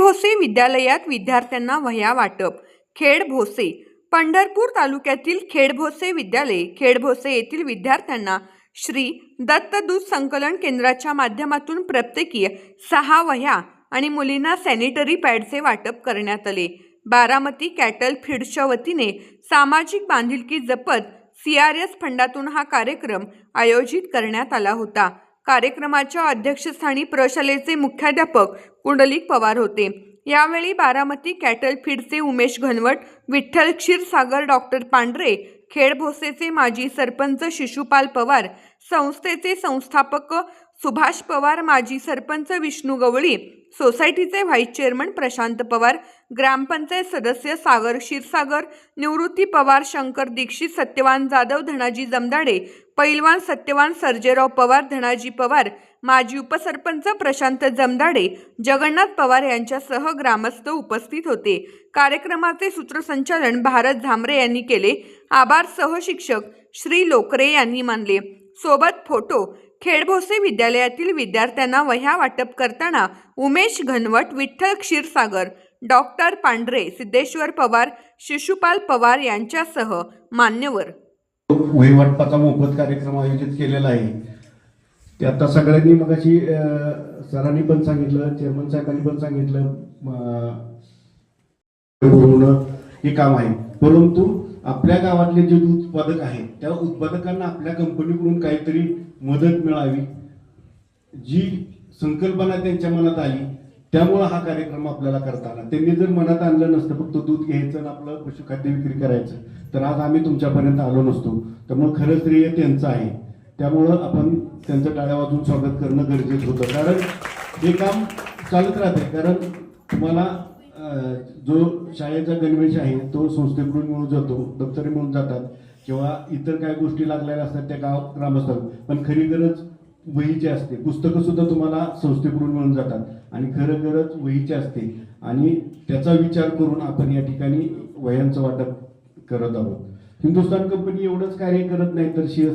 भोसे विद्यालयात विद्यार्थ्यांना वह्या वाटप. खेड भोसे पंढरपूर तालुक्यातील खेडभोसे विद्यालय खेडभोसे येथील विद्यार्थ्यांना श्री दत्त दूध संकलन केंद्राच्या माध्यमातून प्रत्येकी सहा वह्या आणि मुलींना सॅनिटरी पॅडचे वाटप करण्यात आले. बारामती कॅटल फीडच्या वतीने सामाजिक बांधिलकी जपत सी आर एस फंडातून हा कार्यक्रम आयोजित करण्यात आला होता. कार्यक्रमाच्या अध्यक्षस्थानी प्रशालेचे मुख्याध्यापक कुंडलिक पवार होते. यावेळी बारामती कॅटल फीडचे उमेश घनवट विठ्ठल क्षीरसागर डॉक्टर पांढरे खेडभोसेचे माजी सरपंच शिशुपाल पवार संस्थेचे संस्थापक सुभाष पवार माजी सरपंच विष्णू गवळी सोसायटीचे व्हाईस चेअरमन प्रशांत पवार ग्रामपंचायत सदस्य सागर क्षीरसागर निवृत्ती पवार शंकर दीक्षित सत्यवान जाधव धनाजी जमदाडे पैलवान सत्यवान सर्जेराव पवार धनाजी पवार माजी उपसरपंच प्रशांत जमदाडे जगन्नाथ पवार यांच्यासह ग्रामस्थ उपस्थित होते. कार्यक्रमाचे सूत्रसंचालन भारत झांबरे यांनी केले. आभार सहशिक्षक श्री लोकरे यांनी मानले. सोबत फोटो खेडभोसे विद्यालयातील विद्यार्थ्यांना वह्या वाटप करताना उमेश घनवट विठ्ठल क्षीरसागर डॉक्टर पांढरे सिद्धेश्वर पवार शिशुपाल पवार यांच्यासह मान्यवर. वहिवाटपाचा मोफत कार्यक्रम आयोजित केलेला आहे. ते आता सगळ्यांनी मग अशी सरांनी पण सांगितलं चेअरमन साहेबांनी पण सांगितलं हे काम आहे. परंतु आपल्या गावातले जे दूध उत्पादक आहेत त्या उत्पादकांना आपल्या कंपनीकडून काहीतरी मदत मिळावी जी संकल्पना त्यांच्या मनात आली त्यामुळं हा कार्यक्रम आपल्याला करता आला. त्यांनी जर मनात आणलं नसतं फक्त दूध घ्यायचं आणि आपलं पशुखाद्य विक्री करायचं तर आज आम्ही तुमच्यापर्यंत आलो नसतो. तर मग खरं श्रेय त्यांचं आहे. त्यामुळं आपण त्यांचं टाळ्या वाजून स्वागत करणं गरजेचं होतं. कारण हे काम चालत राहते. कारण तुम्हाला जो शाळेचा गणवेश आहे तो संस्थेकडून मिळून जातो दप्तरी मिळून जातात किंवा इतर काय गोष्टी लागलेल्या असतात त्या गाव ग्रामस्थांना पण खरी गरज वहीची असते. पुस्तकं सुद्धा तुम्हाला संस्थेकडून मिळून जातात. आणि खरं गरज वहीची असते. आणि त्याचा विचार करून आपण या ठिकाणी वह्यांचं वाटप करत आहोत. हिंदुस्थान कंपनी एवढंच कार्य करत नाही तर शी